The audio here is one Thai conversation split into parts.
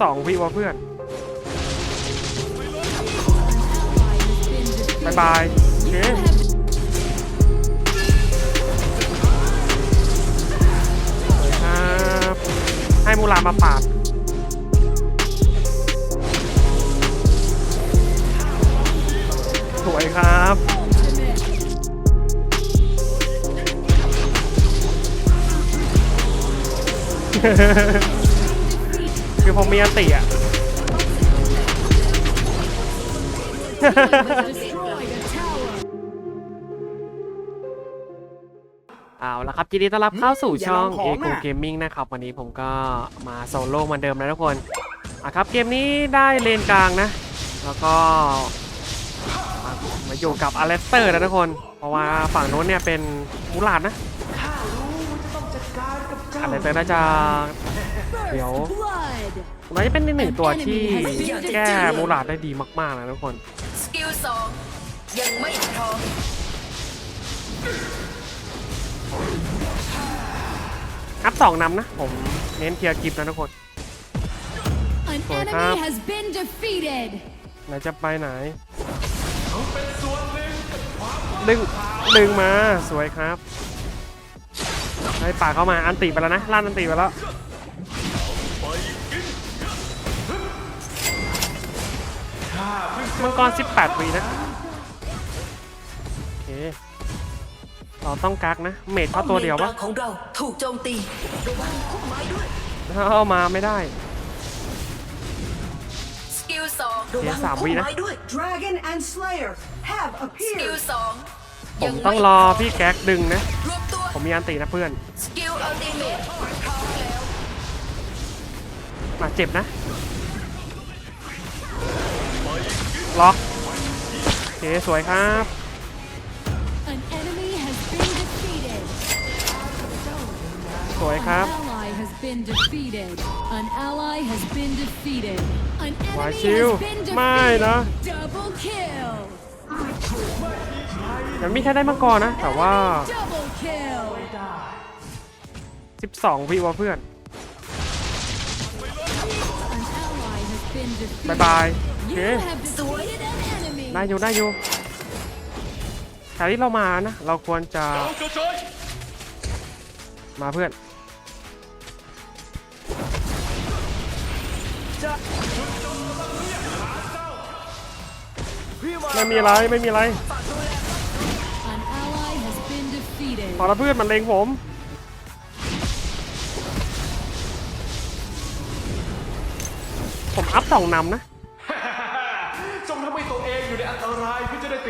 สองวิวะเพื่อนบายบายโอเคสวยครับให้มูลามาปาดสวยครับ คือผมมีอันติอะ เอาละครับยินดีต้อนรับเข้าสู่ช่องอย่าลอง e ของ c o น่ะ Gaming นะครับ วันนี้ผมก็มาโซโล่เหมือนเดิมนะทุกคนอะครับเกมนี้ได้เลนกลางนะ แล้วก็มามาอยู่กับอเลสเตอร์นะทุกคน เพราะว่าฝั่งโน้นเนี่ยเป็นมูลาดนะข้ารู้ว่าจะต้องจัดการกับเจ้าอเลสเตอร์น่าจะเดี๋ยว น่าจะเป็นหนึ่งตัวที่แก้มูลาดได้ดีมากๆนะทุกคนสกิลสองยังไม่พร้อมอัพสองนำนะ ผมเน้นเทียร์กิฟต์นะทุกคน An Rồi enemy ครับ has been defeated. ไหนจะไปไหน ดึง ดึงมาสวยครับให้ป่าเข้ามาอันติไปแล้วนะลั่นอันติไปแล้ว มังกร 18วีนะโอเคเราต้องกักนะ เมดเข้าตัวเดียวป้อปะมลนกลางของเราถูกโจมตีระวังพุ่มไม้ด้วยเข้ามาไม่ได้สกิลสองระวังสามพุ่วิมนะไม้ด้วย Dragon and Slayer have สกิล appeared. สองผยัมไม่ต้องรอพี่แก๊กดึงนะรวบตัวผมมีอันตินะเพื่อนสกิลอัลติเมทพร้อมแล้วมาเจ็บนะ ล็อกโอเคสวยครับ An enemy has been defeated. สวยครับ An ally has been defeated. An ally has been defeated. An หวาย enemy ชิว has been ไม่นะ defeated. Double kill. ยังไม่ใช่ได้มังกรนะ แต่ว่า Double kill. 12 วิวะเพื่อน An ally has been defeated. บายบายโอ เค You have defeated an enemy. ได้อยู่ได้อยู่แต่ที่เรามานะ เราควรจะมาเพื่อน ไม่มีอะไรไม่มีอะไร An ally has been defeated. พอแล้วเพื่อนมันเลงผม ผมอัพสองนำนะ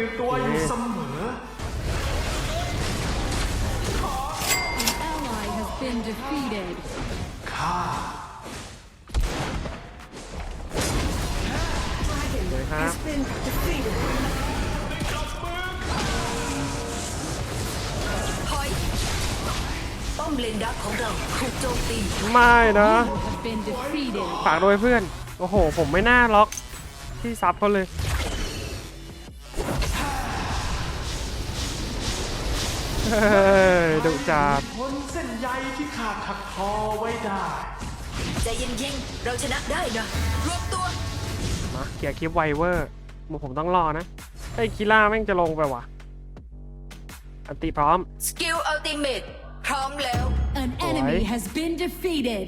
ตื่นตัวอยู่เสมอ An ally has been defeated. สวยครับ Been defeated. ถอยป้อมเลนดักของเราถูกโจมตี ไม่นะ You have been defeated. ฝากด้วยเพื่อน โอ้โห ผมไม่น่าล็อกที่ซับเขาเลย ดุจัดพ้นเส้นใยที่ขาดถักทอไว้ได้ใจเย็นๆเราชนะได้นะรวบตัวมาเกียร์คลิปไวเวอร์มึงผมต้องรอนะไอ้ยคิล่าแม่งจะลงไปว่ะอันติพร้อมสกิลอัลติเมทพร้อมแล้ว An enemy has been defeated.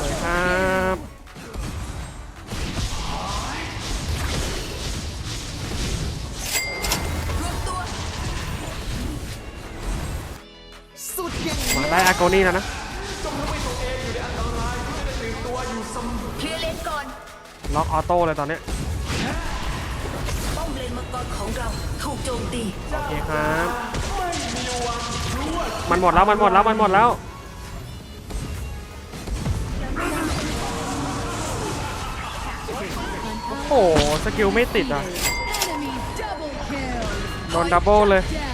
สวยครับ ได้อาโกนี่แล้วนะเคลียร์เลนก่อนล็อกออโต้เลยตอนเนี้ยป้อมเลนมังกรของเราถูกโจมตีโอเคครับมันหมดแล้วมันหมดแล้วมันหมดแล้วโอ้โหสกิลไม่ติดอะ Enemy double kill. โดนดับเบิลเลย Down. Nice assist.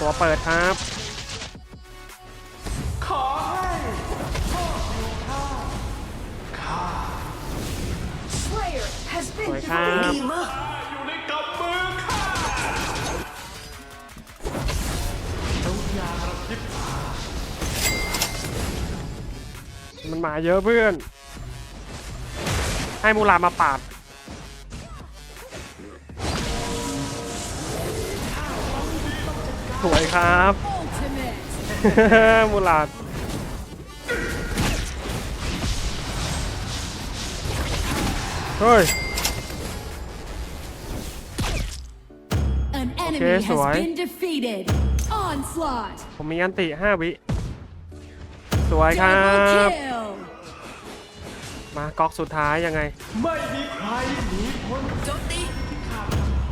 ตัวเปิดครับ ขอให้พ่ออยู่ข้าข้าสวยครับอยู่ในกำมือข้าต้อยาระพิบมันมาเยอะเพื่อน ให้มูลามาปาด สวยครับ Ultimate. มูลาดเฮ้ย An enemy Okay, has so I- been defeated. Onslaught. ผมมีอันติ5วิ สวยครั Double บ kill. มาก๊อกสุดท้ายยังไงไม่มีใครหนีพ้นโจมตี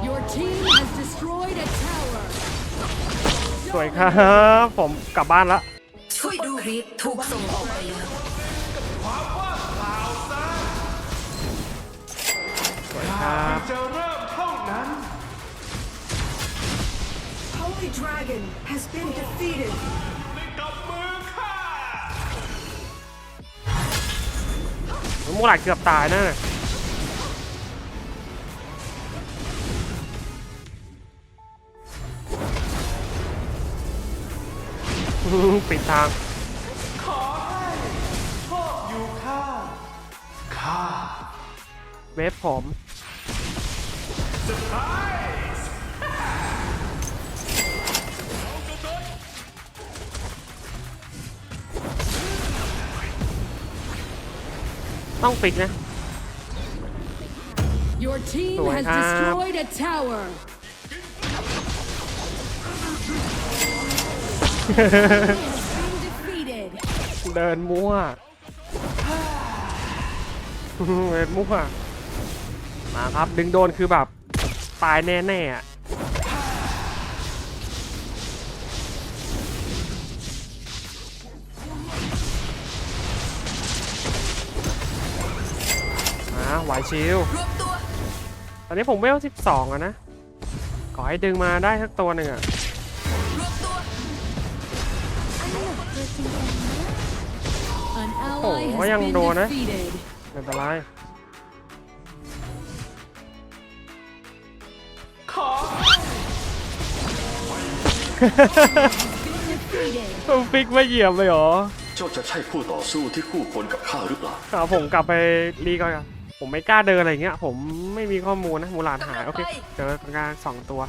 Your team has destroyed a tower. สวยครับ ผมกลับบ้านละช่วยดูครีปถูกส่งออกไปแล้วสวยครับจะเริ่มเท่านั้น Holy Dragon has been defeated. กับมือข้ามูลาดเกือบตายนะ ปิดทาง ขอให้โชคอยู่ข้างข้าเวฟผมต้องปิดนะ Your team Rồi has ha. destroyed a tower. เดินมั่ว เดินมั่ว มาครับ ดึงโดนคือแบบ ตายแน่ๆอะมาไหวชิวรวมตัวตอนนี้ผมเวล 12อะนะ ขอให้ดึงมาได้สักตัวหนึ่งอะ An ally Ồ, has ยัง been โดนนะ defeated. ไม่เป็นไรขอ Defeated. ต้องฟิกไม่เหยียบเลยเหรอ เจ้าจะใช่คู่ต่อสู้ที่คู่ควรกับข้าหรือเปล่าเอาผมกลับไปรีก่อนครับผมไม่กล้าเดินอะไรเงี้ย ผมไม่มีข้อมูลนะมูลาดหาย โอเค เจอกลางสองตัว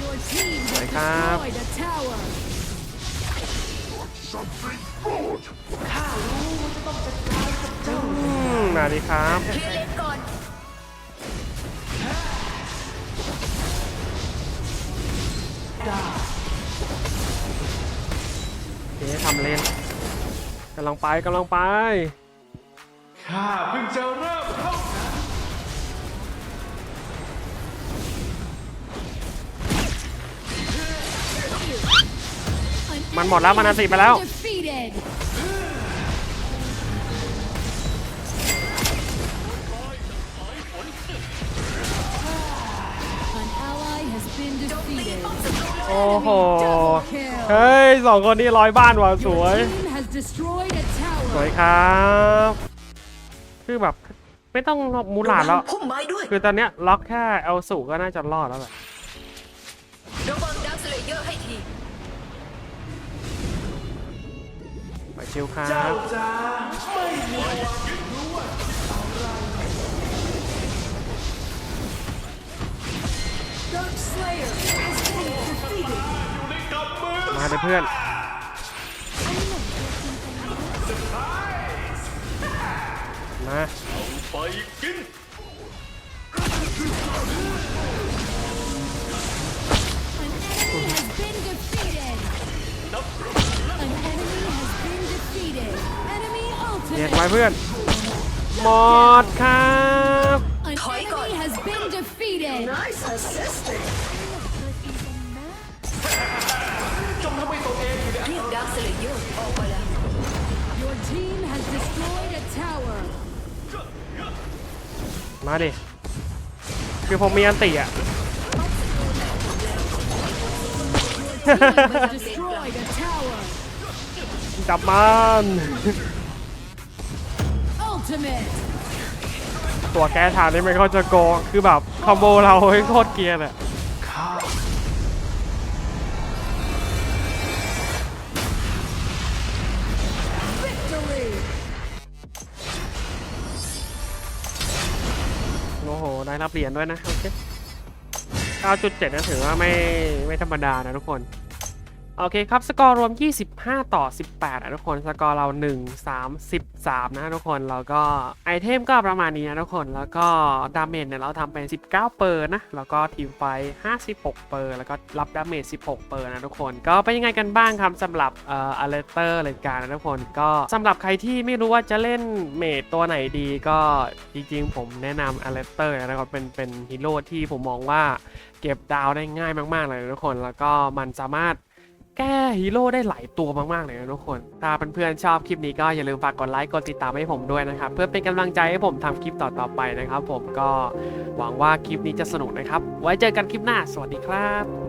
Your team has Rồi ครับ destroyed a tower. อืมมาดีครับเคลียร์เลนก่อนโอเคทำเลนกำลังไปกำลังไป ข้าเพิ่งจะเริ่มเท่า มันหมดแล้ว enemy มันอัน has ติไปแล้ว been defeated. An ally has been defeated. โอ้โห Double kill. เฮ้ยสองคนนี้ร้อยบ้านว่ะสวย Your team has destroyed a สวย tower. ครับ คือแบบไม่ต้องมูหลาดแล้วระงพุ่มไม้ด้วยคือตอนเนี้ยล็อกแค่เอลสูก็น่าจะรอดแล้วแหละระวังดักสเลเยอร์ให้ที ชิวครัเจ้าบจะไม่มีวันรู้ว่ามาเลยเพื่อนมาไปกิน An enemy เรียก ultimate. ไว้เพื่อนหมดครับ An Thôi coi. enemy has been defeated. Nice assisting. จงทำให้ตัวเองอยู่ในเรียกดักสเลเยอร์ออกมาแล้ว Your team has destroyed a tower. มาดิคือผมมีอันติอะ Has destroyed a tower. จับมันตัวแก้ฐานนี่ม่ค่อยจะโกงคือแบบคอมโบเราโคตรเกียร์เลยโอ้โห ได้รับเหรียญด้วยนะ โอเค 9.7นั่นถือว่าไม่ไม่ธรรมดานะทุกคน โอเคครับ สกอร์รวม 25 ต่อ 18 นะทุกคน สกอร์เรา 1 3 13 นะทุกคน แล้วก็ไอเทมก็ประมาณนี้นะทุกคน แล้วก็ดาเมจเนี่ยเราทำเป็น 19 เปอร์นะ แล้วก็ทีมไฟ 56 เปอร์ แล้วก็รับดาเมจ 16 เปอร์นะทุกคน ก็เป็นยังไงกันบ้างครับสำหรับเอ่ออเลเตอร์รายการนะทุกคน ก็สำหรับใครที่ไม่รู้ว่าจะเล่นเมจตัวไหนดีก็จริงๆ ผมแนะนำอเลเตอร์นะครับเป็นเป็นฮีโร่ที่ผมมองว่าเก็บดาวได้ง่ายมากๆเลยทุกคน แล้วก็มันสามารถ แก้ฮีโร่ได้หลายตัวมากๆเลยนะทุกคน ถ้าเพื่อนๆชอบคลิปนี้ก็อย่าลืมฝากกดไลค์ กดติดตามให้ผมด้วยนะครับ เพื่อเป็นกำลังใจให้ผมทำคลิปต่อๆไปนะครับ ผมก็หวังว่าคลิปนี้จะสนุกนะครับ ไว้เจอกันคลิปหน้า สวัสดีครับ